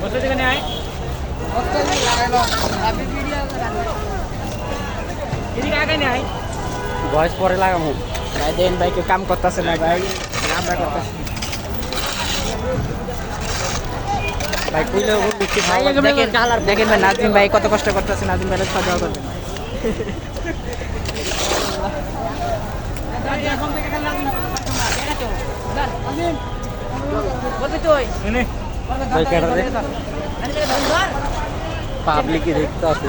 কত বয়স পরে লাগামু ভাই দেন ভাই কেউ কাম করতেছে না ভাই আমরা করতেছি ভাই ভাই দেখেন দেখেন ভাই নাজিম ভাই কত কষ্ট করতেছে নাজিম ভাই সজাও করবেন। ভাই কেডা রে? পাবলিক দেখতে আছে